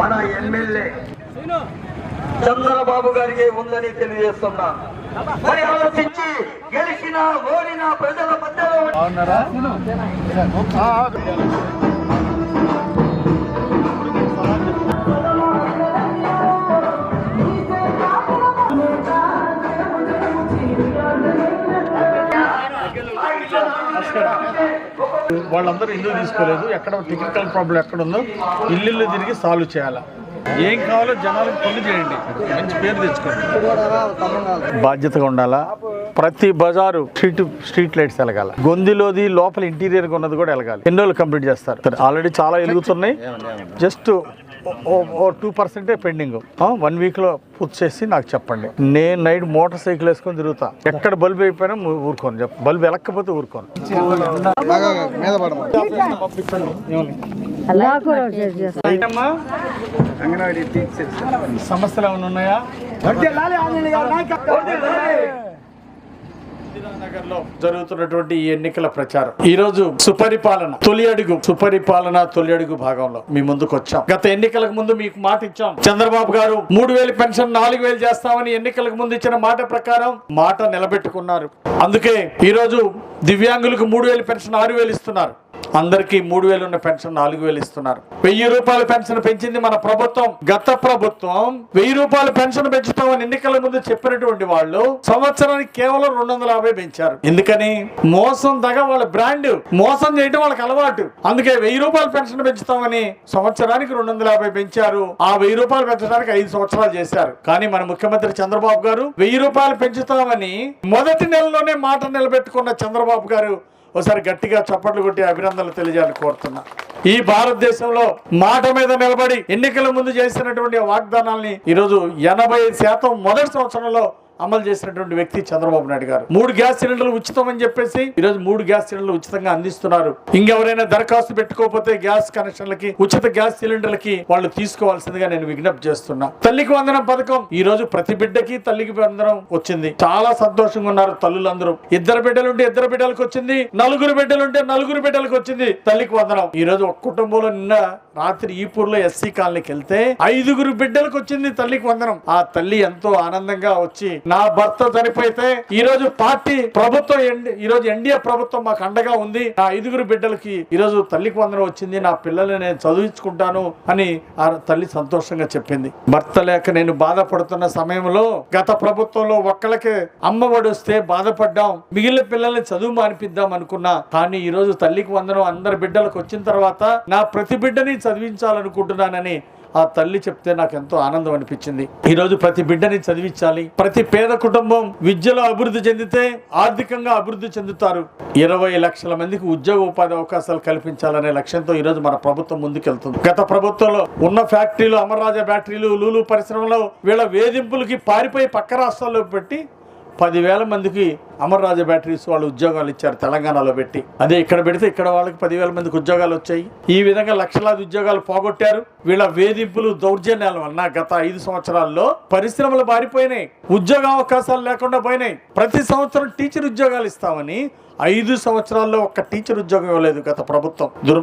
మన ఎమ్మెల్యే చంద్రబాబు గారికి ఉందని తెలియజేస్తున్నా. మరి ఆలోచించి గెలిచిన ఓడిన ప్రజల మధ్యలో వాళ్ళందరూ ఇల్లు తీసుకోలేదు. ఎక్కడ టెక్నికల్ ప్రాబ్లం ఎక్కడ ఉందో ఇల్లు తిరిగి సాల్వ్ చేయాలి. ఏం కావాలో జనాలకు పనులు చేయండి. మంచి పేరు తెచ్చుకోండి. బాధ్యతగా ఉండాలా? ప్రతి బజారు స్ట్రీట్ స్ట్రీట్ లైట్స్ వెలగాలి. గొందిలోది లోపల ఇంటీరియర్ ఉన్నది కూడా వెలగాలి. ఎన్ని రోజులు కంప్లీట్ చేస్తారు? ఆల్రెడీ చాలా వెలుగుతున్నాయి. జస్ట్ ఓ టూ పర్సెంటే పెండింగ్. వన్ వీక్లో పూర్తి చేసి నాకు చెప్పండి. నేను నైట్ మోటార్ సైకిల్ వేసుకొని తిరుగుతా. ఎక్కడ బల్బ్ అయిపోయినా ఊరుకోను. చెప్ప. బల్బ్ వెలక్కపోతే ఊరుకోను. సమస్యలు ఏమైనా ఉన్నాయా? నగర్లో జరుగుతున్నటువంటి ఈ ఎన్నికల ప్రచారం. ఈ రోజు సుపరిపాలన తొలి అడుగు సుపరిపాలన తొలి అడుగు భాగంలో మీ ముందుకు వచ్చాం. గత ఎన్నికలకు ముందు మీకు మాట ఇచ్చాం. చంద్రబాబు గారు మూడు వేలు పెన్షన్ నాలుగు వేలు చేస్తామని ఎన్నికలకు ముందు ఇచ్చిన మాట ప్రకారం మాట నిలబెట్టుకున్నారు. అందుకే ఈ రోజు దివ్యాంగులకు మూడు వేలు పెన్షన్ ఆరు వేలు ఇస్తున్నారు. అందరికీ మూడు వేలు ఉన్న పెన్షన్ నాలుగు వేలు ఇస్తున్నారు. వెయ్యి రూపాయల పెన్షన్ పెంచింది మన ప్రభుత్వం గత ప్రభుత్వం. వెయ్యి రూపాయల పెన్షన్ పెంచుతామని ఎన్నికల ముందు చెప్పినటువంటి వాళ్ళు సంవత్సరానికి కేవలం రెండు వందల యాభై పెంచారు. ఎందుకని? మోసం దగ వాళ్ళ బ్రాండ్ మోసం చేయడం వాళ్ళకి అలవాటు. అందుకే వెయ్యి రూపాయల పెన్షన్ పెంచుతామని సంవత్సరానికి రెండు వందల యాభై పెంచారు. ఆ వెయ్యి రూపాయలు పెంచడానికి ఐదు సంవత్సరాలు చేశారు. కానీ మన ముఖ్యమంత్రి చంద్రబాబు గారు వెయ్యి రూపాయలు పెంచుతామని మొదటి నెలలోనే మాట నిలబెట్టుకున్న చంద్రబాబు గారు ఒకసారి గట్టిగా చప్పట్లు కొట్టి అభినందనలు తెలియజేయాలని కోరుతున్నా. ఈ భారతదేశంలో మాట మీద నిలబడి ఎన్నికల ముందు చేసినటువంటి వాగ్దానాల్ని ఈరోజు ఎనభై శాతం మొదటి సంవత్సరంలో అమలు చేసినటువంటి వ్యక్తి చంద్రబాబు నాయుడు గారు. మూడు గ్యాస్ సిలిండర్లు ఉచితం అని చెప్పేసి ఈరోజు మూడు గ్యాస్ సిలిండర్లు ఉచితంగా అందిస్తున్నారు. ఇంకెవరైనా దరఖాస్తు పెట్టుకోకపోతే గ్యాస్ కనెక్షన్లకి ఉచిత గ్యాస్ సిలిండర్లకి వాళ్ళు తీసుకోవాల్సిందిగా నేను విజ్ఞప్తి చేస్తున్నా. తల్లికి వందనం పథకం. ఈ రోజు ప్రతి బిడ్డకి తల్లికి వందనం వచ్చింది. చాలా సంతోషంగా ఉన్నారు తల్లులందరూ. ఇద్దరు బిడ్డలుంటే ఇద్దరు బిడ్డలకు వచ్చింది. నలుగురు బిడ్డలుంటే నలుగురు బిడ్డలకు వచ్చింది. తల్లికి వందనం. ఈ రోజు ఒక కుటుంబంలో నిన్న రాత్రి ఈపూర్లో ఎస్సీ కాలనీకి వెళ్తే ఐదుగురు బిడ్డలకు వచ్చింది తల్లికి వందనం. ఆ తల్లి ఎంతో ఆనందంగా వచ్చి నా భర్త చనిపోయితే ఈ రోజు పార్టీ ప్రభుత్వం ఎన్- ఈ రోజు ఎన్డీఏ ప్రభుత్వం మాకు అండగా ఉంది. నా ఐదుగురు బిడ్డలకి ఈ రోజు తల్లికి వందనం వచ్చింది. నా పిల్లల్ని నేను చదివించుకుంటాను అని ఆ తల్లి సంతోషంగా చెప్పింది. భర్త లేక నేను బాధపడుతున్న సమయంలో గత ప్రభుత్వంలో ఒక్కలకి అమ్మఒడి వస్తే బాధపడ్డాం. మిగిలిన పిల్లల్ని చదువు మానిపిద్దాం అనుకున్నా. కానీ ఈ రోజు తల్లికి వందనం అందరి బిడ్డలకు వచ్చిన తర్వాత నా ప్రతి బిడ్డని చదివించాలనుకుంటున్నానని ఆ తల్లి చెప్తే నాకు ఎంతో ఆనందం అనిపించింది. ఈరోజు ప్రతి బిడ్డని చదివించాలి. ప్రతి పేద కుటుంబం విద్యలో అభివృద్ధి చెందితే ఆర్థికంగా అభివృద్ధి చెందుతారు. ఇరవై లక్షల మందికి ఉద్యోగ ఉపాధి అవకాశాలు కల్పించాలనే లక్ష్యంతో ఈరోజు మన ప్రభుత్వం ముందుకెళ్తుంది. గత ప్రభుత్వంలో ఉన్న ఫ్యాక్టరీలు అమర్రాజా బ్యాటరీలు లూలు పరిశ్రమలో వీళ్ళ వేధింపులకి పారిపోయి పక్క రాష్ట్రాల్లో పెట్టి పదివేల మందికి అమర్రాజా బ్యాటరీస్ వాళ్ళు ఉద్యోగాలు ఇచ్చారు తెలంగాణలో పెట్టి. అదే ఇక్కడ పెడితే ఇక్కడ వాళ్ళకి పదివేల మందికి ఉద్యోగాలు వచ్చాయి. ఈ విధంగా లక్షలాది ఉద్యోగాలు పోగొట్టారు. వీళ్ళ వేధింపులు దౌర్జన్యాల వలన గత ఐదు సంవత్సరాల్లో పరిశ్రమలు మారిపోయినాయి ఉద్యోగ అవకాశాలు లేకుండా పోయినాయి. ప్రతి సంవత్సరం టీచర్ ఉద్యోగాలు ఇస్తామని ఐదు సంవత్సరాల్లో ఒక్క టీచర్ ఉద్యోగం ఇవ్వలేదు గత ప్రభుత్వం. దుర్మ